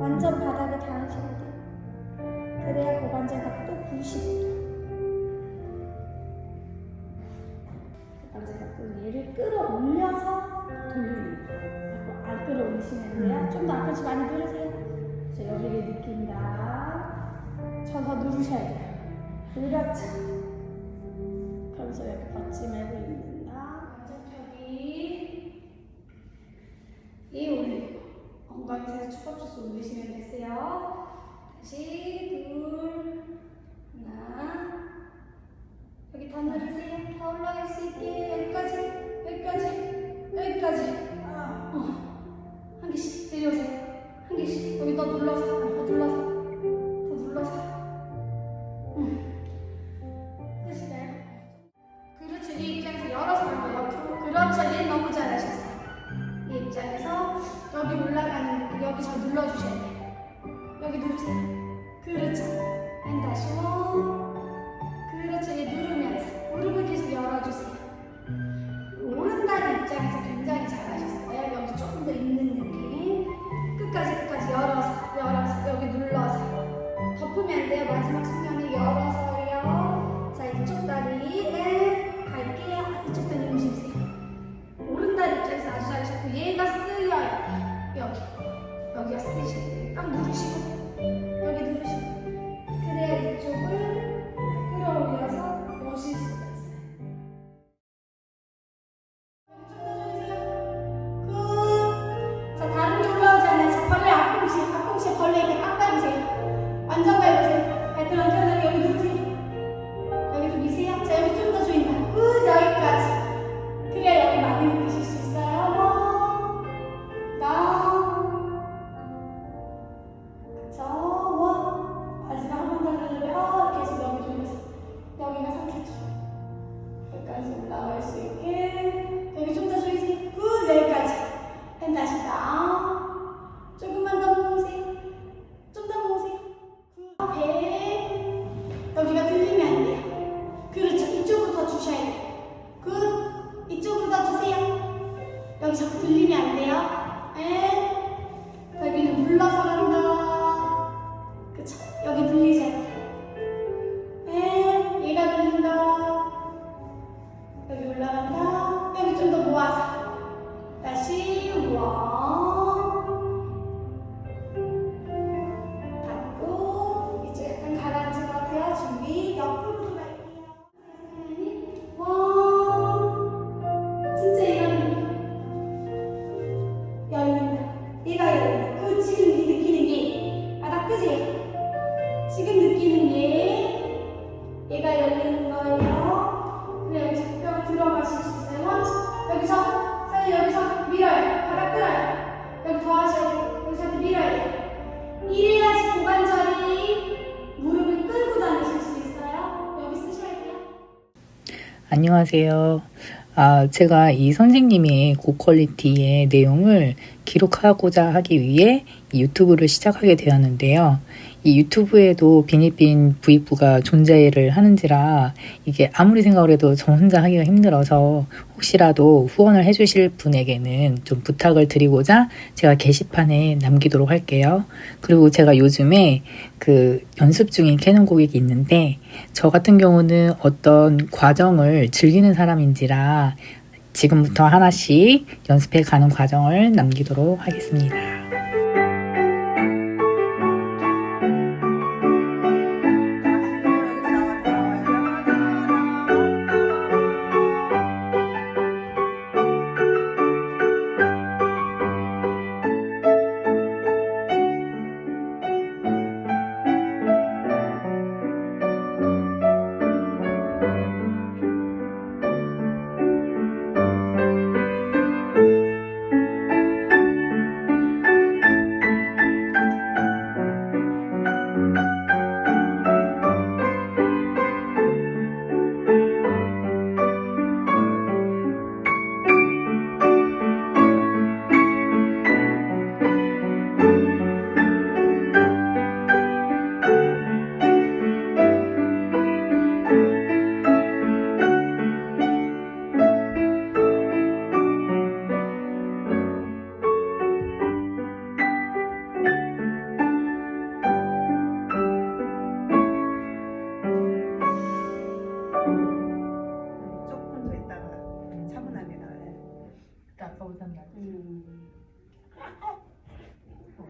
완전 바닥에 닿으셔야 돼요. 그래야 고관절 각도 90도. 고관절 각도 얘를 끌어올려서 돌리는 거예요. 안 끌어올리시면 돼요. 좀 더 앞까지 많이 누르세요. 그래서 여기를 느낀다. 저더 누르셔야 돼요. 그렇죠. 그러면서 받지 말고 있는다. 완전 펴기. 이 올리고 올리시면 되세요. 다시 둘 하나 여기 더 누르세요. 더 올라갈 수 있게 여기까지 여기까지 여기까지 어. 한 개씩 내려오세요. 한 개씩 여기 더 눌러서 더 눌러서 더 눌러서? 그렇죠. 이 입장에서 여기 올라가는 그 여기 저 눌러주셔야 돼요. 여기 누르세요. 그렇죠. 한 다시 원. 여기 올라갈 수 있게 여기 좀 더 조이세요. 끝 여기까지. 펜 다시 다운. 조금만 더 모으세요. 좀 더 모으세요. 굿. 배 여기가 들리면 안 돼요. 그렇죠. 이쪽으로 더 주셔야 돼요. 굿. 이쪽으로 더 주세요. 여기 자꾸 들리면 안 돼요. 에. 여기는 눌러서 간다. 그쵸. 여기 들리지. 에. 안녕하세요. 아, 제가 이 선생님의 고퀄리티의 내용을 기록하고자 하기 위해 이 유튜브를 시작하게 되었는데요. 이 유튜브에도 비니빈 부익부가 존재를 하는지라 이게 아무리 생각을 해도 저 혼자 하기가 힘들어서 혹시라도 후원을 해주실 분에게는 좀 부탁을 드리고자 제가 게시판에 남기도록 할게요. 그리고 제가 요즘에 그 연습 중인 캐논 고객이 있는데 저 같은 경우는 어떤 과정을 즐기는 사람인지라 지금부터 하나씩 연습해 가는 과정을 남기도록 하겠습니다. 오산다. 음. 어.